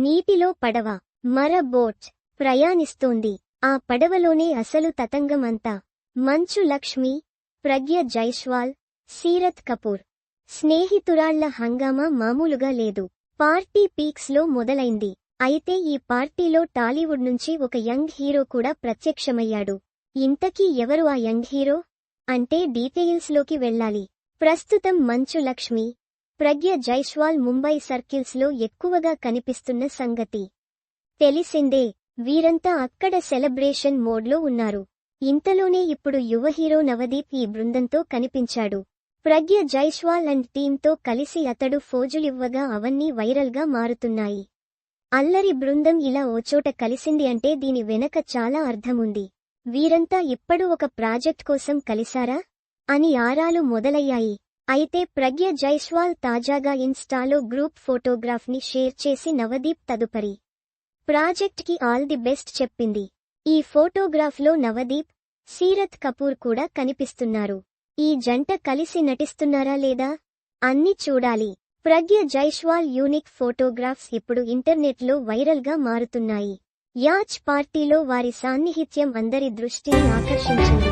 నీటిలో పడవ మర బోట్ ప్రయాణిస్తోంది. ఆ పడవలోనే అసలు తతంగం అంతా మంచు లక్ష్మి ప్రజ్ఞ జైస్వాల్ సీరత్ కపూర్. స్నేహితురాళ్ళ హంగామా మామూలుగా లేదు. పార్టీ పీక్స్లో మొదలైంది. అయితే ఈ పార్టీలో టాలీవుడ్ నుంచి ఒక యంగ్ హీరో కూడా ప్రత్యక్షమయ్యాడు. ఇంతకీ ఎవరు ఆ యంగ్ హీరో? అంటే డీటెయిల్స్లోకి వెళ్ళాలి. ప్రస్తుతం మంచు లక్ష్మి ప్రజ్ఞ జైష్వాల్ ముంబై సర్కిల్స్లో ఎక్కువగా కనిపిస్తున్న సంగతి. తెలిసిందే వీరంతా అక్కడ సెలబ్రేషన్ మోడ్లో ఉన్నారు. ఇంతలోనే ఇప్పుడు యువ హీరో నవదీప్ ఈ బృందంతో కనిపించాడు. ప్రజ్ఞ జైష్వాల్ అండ్ టీంతో కలిసి అతడు ఫోజులివ్వగా అవన్నీ వైరల్గా మారుతున్నాయి. అల్లరి బృందం ఇలా ఓచోట కలిసింది అంటే దీని వెనక చాలా అర్థముంది. వీరంతా ఇప్పుడు ఒక ప్రాజెక్ట్ కోసం కలిశారా? అని ఆరాలు మొదలయ్యాయి. అయితే ప్రజ్ఞ జైస్వాల్ తాజాగా ఇన్స్టాలో గ్రూప్ ఫోటోగ్రాఫ్ని షేర్ చేసి నవదీప్ తదుపరి ప్రాజెక్ట్కి ఆల్ ది బెస్ట్ చెప్పింది. ఈ ఫోటోగ్రాఫ్లో నవదీప్ సీరత్ కపూర్ కూడా కనిపిస్తున్నారు. ఈ జంట కలిసి నటిస్తున్నారా లేదా? అన్ని చూడాలి. ప్రజ్ఞ జైష్వాల్ యూనిక్ ఫోటోగ్రాఫ్స్ ఇప్పుడు ఇంటర్నెట్లో వైరల్గా మారుతున్నాయి. యాచ్ పార్టీలో వారి సాన్నిహిత్యం అందరి దృష్టిని ఆకర్షించింది.